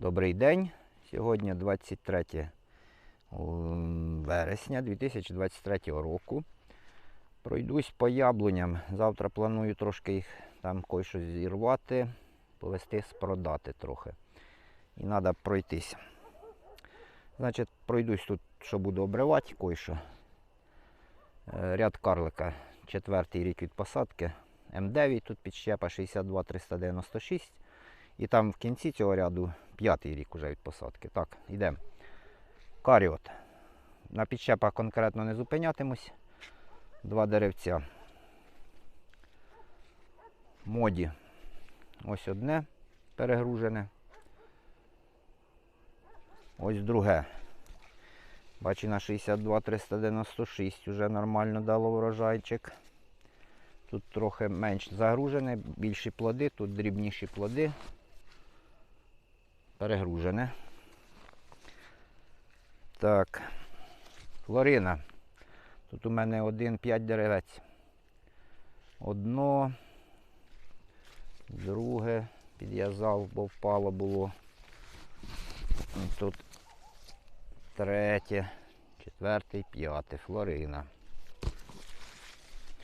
Добрий день. Сьогодні 23 вересня 2023 року. Пройдусь по яблуням. Завтра планую трошки їх там кое-що зірвати, повести спродати трохи. І треба пройтись. Значить, пройдусь тут, що буду обривати кое-що. Е, Ряд карлика. Четвертий рік від посадки. М9 тут підщепа 62 396. І там в кінці цього ряду п'ятий рік уже від посадки. Так, йдемо. Каріот. На підщепах конкретно не зупинятимусь. Два деревця. Моді. Ось одне перегружене. Ось друге. Бачу на 62 396 вже нормально дало врожайчик. Тут трохи менш загружене, більші плоди, тут дрібніші плоди. Перегружене. Так. Флорина. Тут у мене один-п'ять деревець. Одно, друге, підв'язав, бо впало було. Тут третє, четверте, п'яте. Флорина.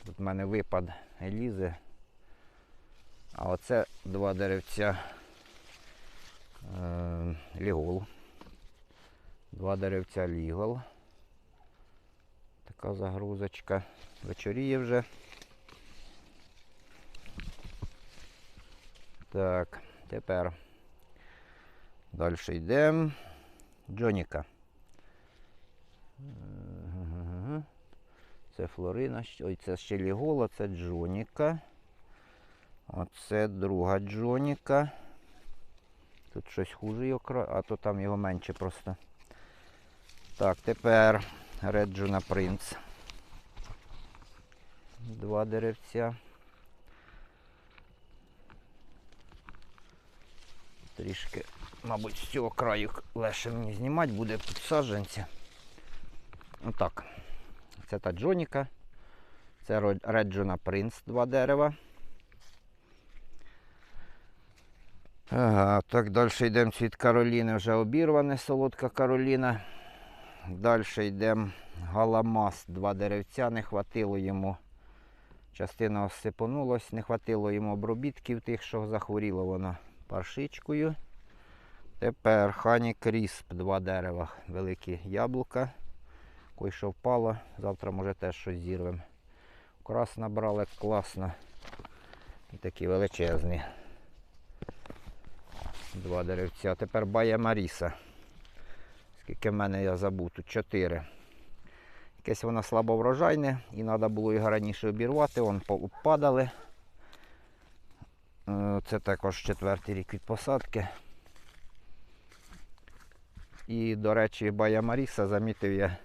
Тут в мене випад елізи. А оце два деревця лігол. Два деревця лігол. Така загрузочка. Вечоріє вже. Так, тепер далі йдемо. Джоніка. Це Флорина, ой, це ще Лігола, це Джоніка. Оце друга Джоніка. Тут щось хуже його, кра- а то там його менше просто. Так, тепер Реджуна Принц. Два деревця. Трішки, мабуть, з цього краю легше мені знімати буде під саджанці. Отак. Це та Джоніка. Це Ро- Реджуна Принц, два дерева. Ага, так, далі йдемо цвіт Кароліни, вже обірване, солодка Кароліна. Далі йдемо Галамас, два деревця, не хватило йому. Частина осипанулась, не хватило йому обробітків тих, що захворіло воно паршичкою. Тепер Хані Крісп, два дерева, великі яблука. Кой що впало, завтра може теж щось зірвемо. Крас набрали класно. І такі величезні. Два деревця. Тепер Бая Маріса. Скільки в мене я забув, тут чотири. Якесь воно слабо врожайне і треба було його раніше обірвати, вон падали. Е, Це також четвертий рік від посадки. І, до речі, Бая Маріса замітив я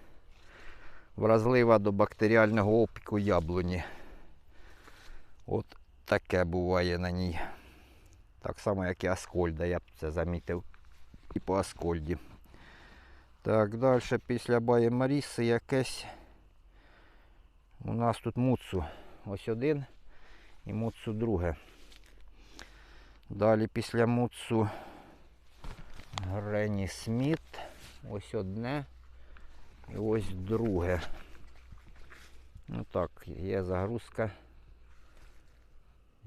вразлива до бактеріального опіку яблуні. От таке буває на ній. Так само, як і Аскольда, я б це замітив і по Аскольді. Так, далі після Баї Маріси якесь. У нас тут муцу. Ось один і муцу друге. Далі після муцу Грені Сміт. Ось одне. І ось друге. Ну так, є загрузка.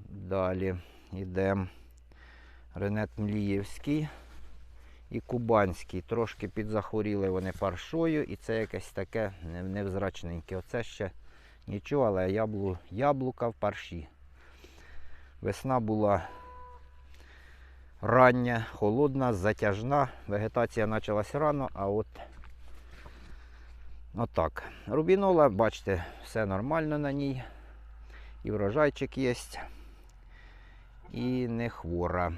Далі йдемо. Ренет Млієвський і Кубанський. Трошки підзахворіли вони паршою і це якесь таке невзрачненьке. Оце ще нічого, але яблу, яблука в парші. Весна була рання, холодна, затяжна. Вегетація почалась рано, а от отак. Рубінола, бачите, все нормально на ній. І врожайчик є. І не хвора.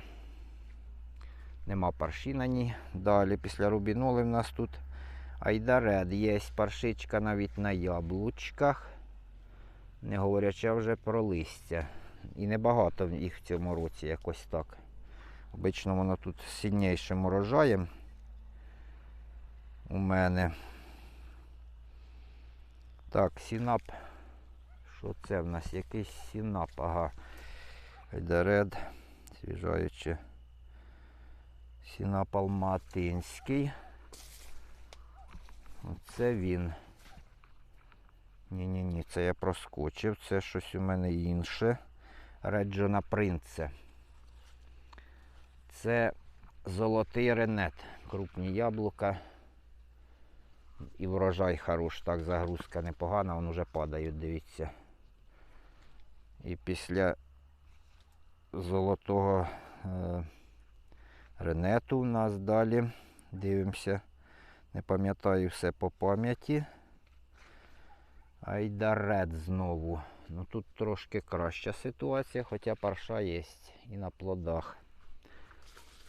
Нема парші на ній. Далі після рубіноли в нас тут айдаред. Є паршичка навіть на яблучках. Не говорячи вже про листя. І небагато їх в цьому році якось так. Обично воно тут сильнішим урожаєм у мене. Так, сінап. Що це в нас? Якийсь сінап, ага. Айдаред, свіжаючи. Сінапал Матинський. Оце він. Ні-ні-ні, це я проскочив. Це щось у мене інше. Реджона Принце. Це золотий ренет. Крупні яблука. І врожай хорош. Так, загрузка непогана, вон уже падають, дивіться. І після золотого е, ренету у нас далі. Дивимося. Не пам'ятаю все по пам'яті. Айдарет знову. Ну тут трошки краща ситуація, хоча парша є і на плодах.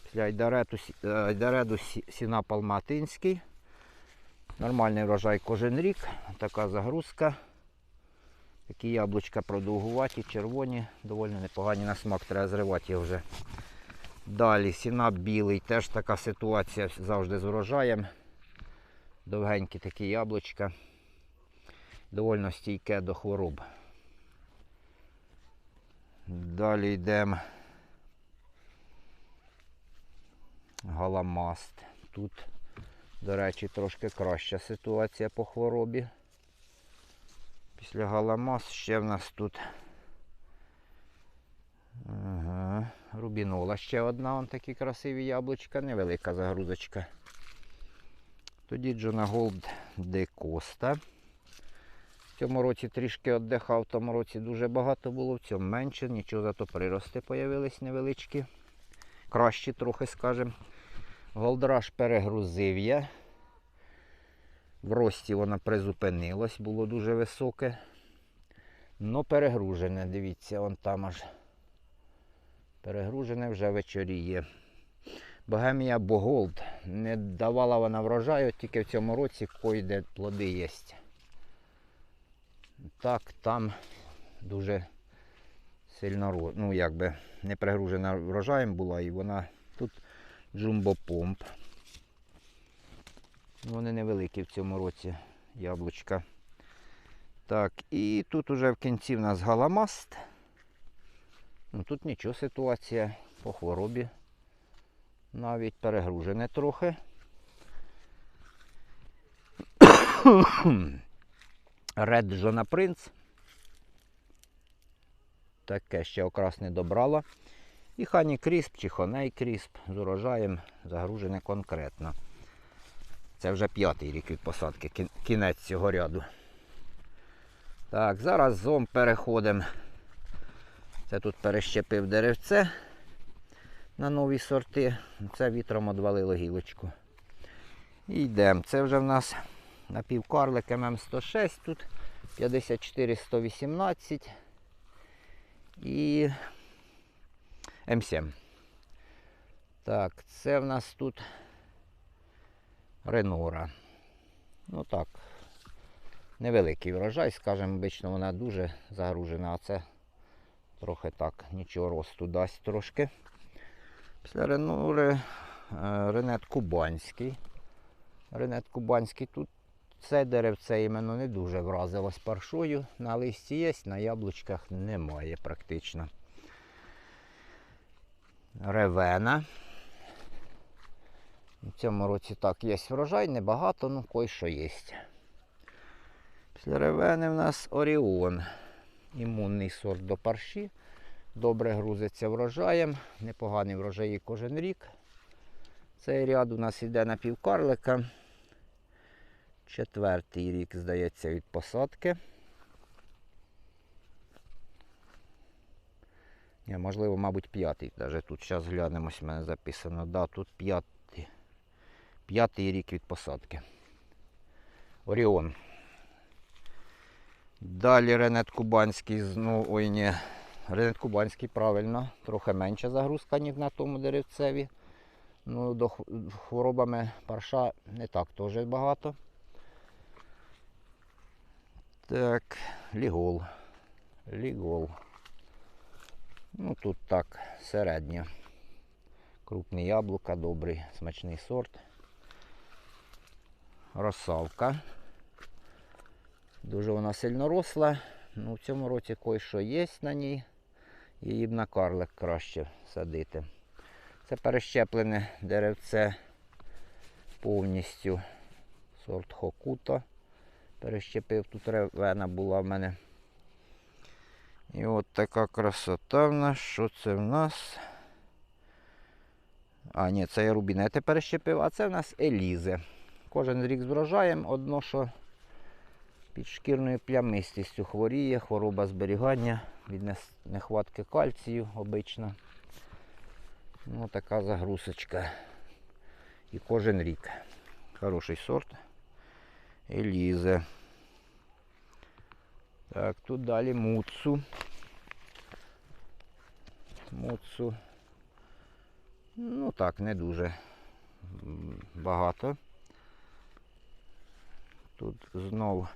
Після айдарету, е, айдареду сіна палматинський. Нормальний врожай кожен рік. Така загрузка. Такі яблучка продовгуваті, червоні, доволі непогані на смак, треба зривати його вже. Далі сіна білий, теж така ситуація завжди з врожаєм. Довгенькі такі яблучка. Довольно стійке до хвороб. Далі йдемо. Галамаст. Тут, до речі, трошки краща ситуація по хворобі. Після галамас ще в нас тут рубінола ще одна, вон такі красиві яблучка, невелика загрузочка. Тоді Джона Голд де Коста. В цьому році трішки віддихав, в тому році дуже багато було, в цьому менше, нічого зато прирости появились невеличкі. Кращі трохи, скажемо. Голдраж перегрузив я. В рості вона призупинилась, було дуже високе. Но перегружене, дивіться, вон там аж перегружене вже вечоріє. Богемія Боголд не давала вона врожаю, тільки в цьому році койде плоди є. Так, там дуже сильно ну, якби не перегружена врожаєм була, і вона тут джумбо-помп. Вони невеликі в цьому році яблучка. Так, і тут уже в кінці в нас галамаст. Ну, тут нічого ситуація по хворобі. Навіть перегружене трохи. Ред Жона Принц. Таке ще окрас не добрала. І Хані Крісп чи Хоней Крісп з урожаєм загружене конкретно. Це вже п'ятий рік від посадки, кінець цього ряду. Так, зараз зом переходимо. Це тут перещепив деревце на нові сорти. Це вітром одвалило гілочку. І йдемо. Це вже в нас напівкарлик ММ106, тут 54-118 і М7. Так, це в нас тут Ренора. Ну так, невеликий врожай, скажімо, обично вона дуже загружена, а це трохи так, нічого росту дасть трошки. Після Ренори е, Ренет Кубанський. Ренет Кубанський тут це деревце іменно не дуже вразилось паршою. На листі є, на яблучках немає практично. Ревена. В цьому році так є врожай, небагато, ну кой що є. Після ревени в нас Оріон. Імунний сорт до парші. Добре грузиться врожаєм. Непогані врожаї кожен рік. Цей ряд у нас йде на півкарлика. Четвертий рік, здається, від посадки. Ні, можливо, мабуть, п'ятий. Навіть тут зараз глянемось, в мене записано. Да, тут п'ятий. П'ятий рік від посадки. Оріон. Далі Ренет Кубанський, ну, ой, ні. Ренет Кубанський, правильно, трохи менша загрузка, ніж на тому деревцеві. Ну, до хворобами парша не так теж багато. Так, лігол. Лігол. Ну тут так, середньо. Крупне яблука, добрий, смачний сорт. Росавка. Дуже вона сильно росла. Ну, в цьому році кое-що є на ній. Її б на карлик краще садити. Це перещеплене деревце повністю. Сорт Хокуто. Перещепив, тут ревена була в мене. І от така красота в нас. Що це в нас? А, ні, це я рубінети перещепив, а це в нас елізи. Кожен рік з врожаєм, одно, що підшкірною плямистістю хворіє, хвороба зберігання від нехватки кальцію обично. Ну, така загрузочка. І кожен рік. Хороший сорт. Елізе. Так, тут далі муцу. Муцу. Ну так, не дуже багато. Тут знов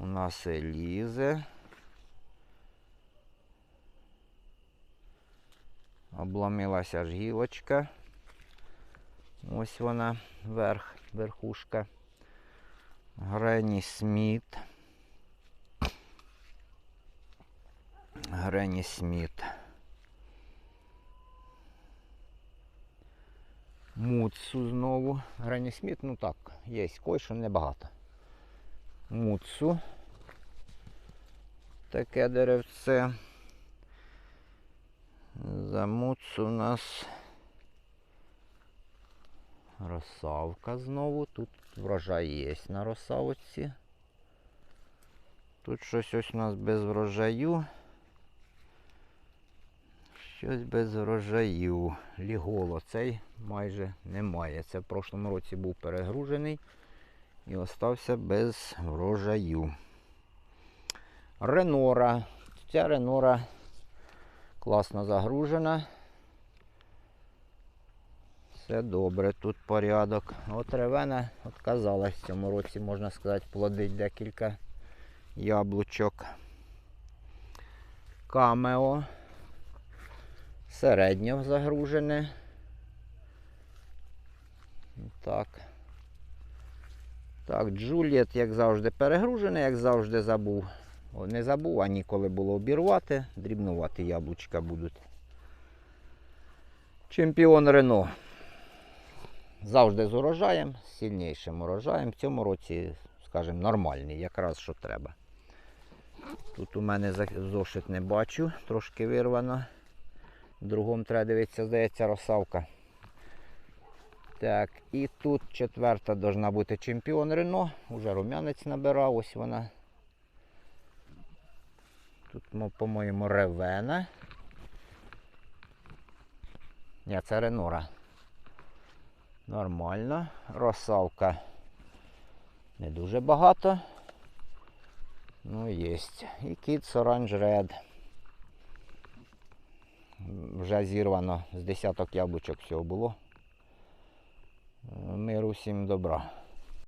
у нас елізе. Обломилася аж гілочка. Ось вона, верх, верхушка. Грені Сміт. Грені Сміт. Муцу знову. Грені Сміт, ну так, є кой-що небагато. Муцу. Таке деревце. За муцу у нас росавка знову. Тут врожай є на росавці. Тут щось ось у нас без врожаю. Щось без врожаю. Ліголо цей майже немає. Це в прошлому році був перегружений і остався без врожаю. Ренора. Ця ренора класно загружена. Все добре, тут порядок. От ревена отказалась в цьому році, можна сказати, плодить декілька яблучок. Камео. Середньо загружене. Так. Так, Джуліет, як завжди, перегружений, як завжди забув. О, не забув, а ніколи було обірвати. Дрібнувати яблучка будуть. Чемпіон Рено. Завжди з урожаєм, з сильнішим урожаєм. В цьому році, скажімо, нормальний, якраз що треба. Тут у мене зошит не бачу, трошки вирвано. В другому треба дивитися, здається, росавка. Так, і тут четверта должна бути чемпіон Рено. Уже рум'янець набирав, ось вона. Тут, мо- по-моєму, ревена. Ні, це Ренора. Нормально. Росавка не дуже багато. Ну, є. І Kids Orange Red. Вже зірвано з десяток яблучок всього було. Миру всім добра.